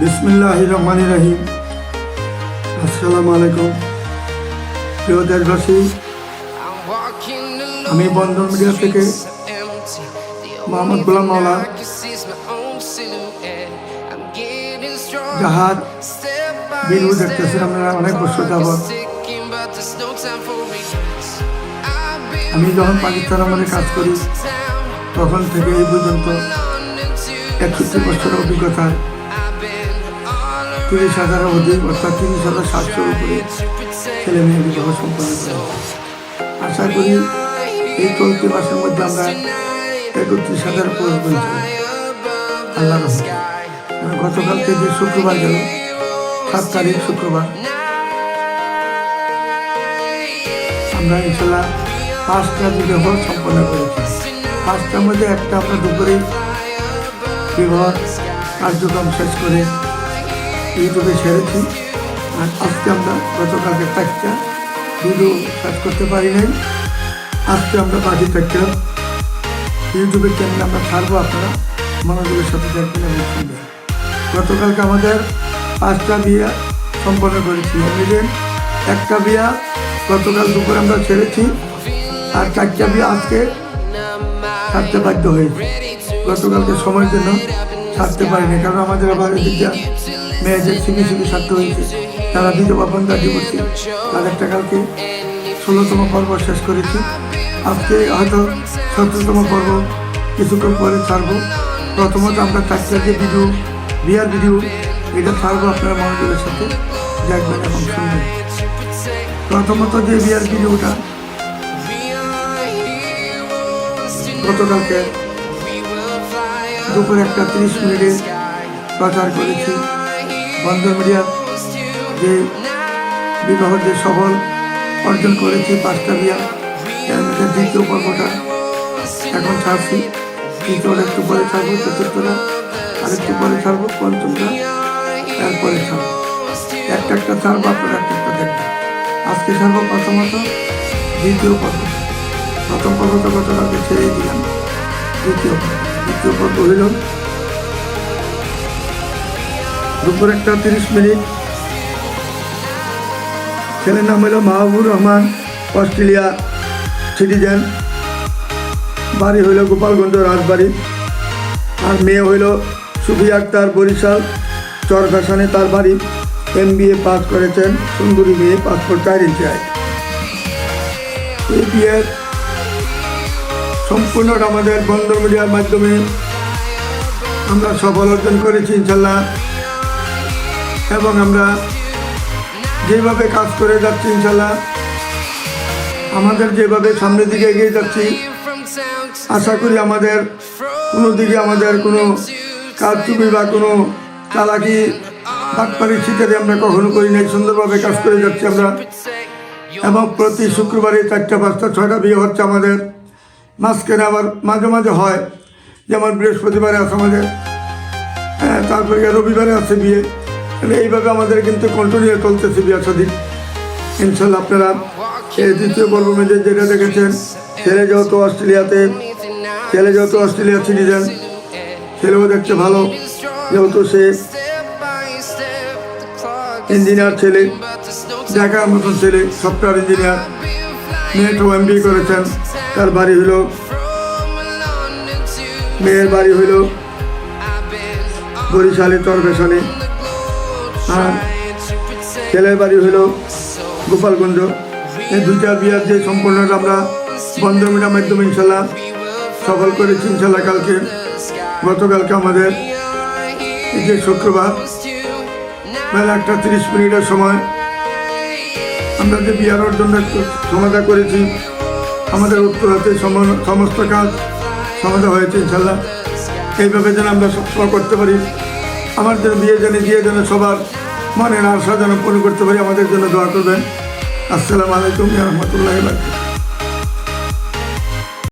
বিসমিল্লাহ রহমান রাহিম আসসালামু আলাইকুম। প্রিয় দেশবাসী, আমি বন্ধন মিডিয়া থেকে মোহাম্মদ গোলাম মাওলা জাহাজ বিলু দেখতেছেন। আপনারা অনেক বছর যাবৎ আমি যখন পাকিস্তান আমাদের কাজ করি, তখন থেকে এই পর্যন্ত একষট্টি বছরের অভিজ্ঞতা তিরিশ হাজারের অধিক, অর্থাৎ তিরিশ হাজার সাতশোর উপরে ছেলে মেয়ে বিবাহ সম্পন্ন করে আশা করি এই চলতি মাসের মধ্যে আমরা একত্রিশ হাজার পূরণ করেছি আল্লাহ গতকালকে যে শুক্রবার গেল, সাত তারিখ শুক্রবার, আমরা ইনশাল্লাহ পাঁচটা বিবাহ সম্পন্ন করেছি। পাঁচটার মধ্যে একটা আমরা দুপুরে বিবাহ কার্যক্রম শেষ করে ইউটিউবে ছেড়েছি। আর আজকে আমরা গতকালকে একটা ভিডিও কাজ করতে পারি নাই। আজকে আমরা বাকি একটা ইউটিউবের চ্যানেলে আমরা ছাড়বো আপনারা। মনোযোগের সাথে দেখবেন এবং শুনবেন। গতকালকে আমাদের পাঁচটা বিয়া সম্পন্ন করেছি। এমনিদের একটা বিয়া গতকাল দুপুরে আমরা ছেড়েছি। আর চারটা বিয়া আজকে ছাড়তে বাধ্য হয়েছে। গতকালকে সময়ের জন্য ছাড়তে পারিনি। কারণ আমাদের আবার মেয়েদের সিবি সিবি ছাড়তে হয়েছে। তারা বিধবা বন্ধা দিবসে তাদেরটা কালকে ষোলোতম পর্ব শেষ করেছি। আজকে হয়তো সতেরোতম পর্ব কিছুক্ষণ পরে ছাড়বো। প্রথমত আমরা চারটার ভিডিও বিয়ার ভিডিও এটা ছাড়বো আপনারা মনোযোগের সাথে। দেখবেন এবং শুনবেন। প্রথমত যে বিয়ার ভিডিওটা গতকালকে দুপুর একটা তিরিশ মিনিটে প্রচার করেছি। বন্ধ মিডিয়ার যে বিবাহ যে সফল অর্জন করেছি পাঁচটা বিয়া দ্বিতীয় পর্বটা এখন ছাড়ছি। তৃতীয়টা একটু পরে ছাড়বো, চতুর্থটা, আরেকটু পরে ছাড়বো, পঞ্চমটা এরপরে ছাড়বো। একটা একটা ছাড়বো আপনারা একটা একটা দেখবেন আজকে ছাড়বো প্রথমত দ্বিতীয় পর্ব। প্রথম পর্বটা গতকালকে ছেড়েই দিলাম। দ্বিতীয় পর্ব। দ্বিতীয় পর্ব হইল দুপুর একটা তিরিশ মিনিট। ছেলের নাম হলো মাহবুর রহমান, অস্ট্রেলিয়া সিটিজেন। বাড়ি হইল গোপালগঞ্জ রাজবাড়ি। আর মেয়ে হইল সুফি আক্তার বরিশাল চরফ্যাশনে তার বাড়ি। এম বি এ পাস করেছেন, সুন্দরী মেয়ে, পাসপোর্ট চার ইঞ্চি আয়। এই বিয়ের সম্পূর্ণটা আমাদের বন্ধ মিডিয়ার মাধ্যমে আমরা সফল অর্জন করেছি, ইনশাল্লাহ। এবং আমরা যেভাবে কাজ করে যাচ্ছি ইনশাল্লাহ, আমাদের যেভাবে সামনের দিকে এগিয়ে যাচ্ছি, আশা করি আমাদের কোনো দিকে আমাদের কোনো কাজ চুপি বা কোনো চালাকি বাটপাড়ির শিকারে আমরা কখনো করি নাই, সুন্দরভাবে কাজ করে যাচ্ছি আমরা। এবং প্রতি শুক্রবারে চারটা, পাঁচটা, ছয়টা বিয়ে হচ্ছে আমাদের। মাঝখানে আবার মাঝে মাঝে হয়, যেমন বৃহস্পতিবারে আছে আমাদের হ্যাঁ তারপরে রবিবারে আছে বিয়ে। এইভাবে আমাদের কিন্তু কন্টিনিউ চলতেছে বিয়ে সাদিন ইনশাল্লাহ আপনারা এই দ্বিতীয় পর্ব মেয়েদের যেটা দেখেছেন, ছেলে যেহেতু অস্ট্রেলিয়াতে, ছেলে যেহেতু অস্ট্রেলিয়া সিটিজেন, ছেলেও দেখতে ভালো, যেহেতু সে ইঞ্জিনিয়ার ছেলে, দেখার মতন ছেলে সফটওয়্যার ইঞ্জিনিয়ার নেট ও এম করেছেন, তার বাড়ি হইল, মেয়ের বাড়ি হইল বরিশালে চরবেশালে আর ছেলের বাড়ি হইল গোপালগঞ্জ। এই দুইটা বিয়ার যে সম্পূর্ণটা আমরা বন্ধ মিডিয়ার মাধ্যমে ইনশাল্লাহ সফল করেছি, ইনশাল্লাহ কালকে, গতকালকে আমাদের যে শুক্রবার, বেলা একটা তিরিশ মিনিটের সময় আমরা যে বিয়ার অর্জন সমাধা করেছি, আমাদের উত্তর হাতে সম- সমস্ত কাজ সমাধা হয়েছে ইনশাল্লাহ। এইভাবে যেন আমরা সফল করতে পারি। আমার জন্য বিয়ে যেন বিয়ে যেন সবার মনের আশা যেন পূরণ করতে পারি আমাদের জন্য দোয়া করবেন। আসসালামু আলাইকুম রহমতুল্লাহ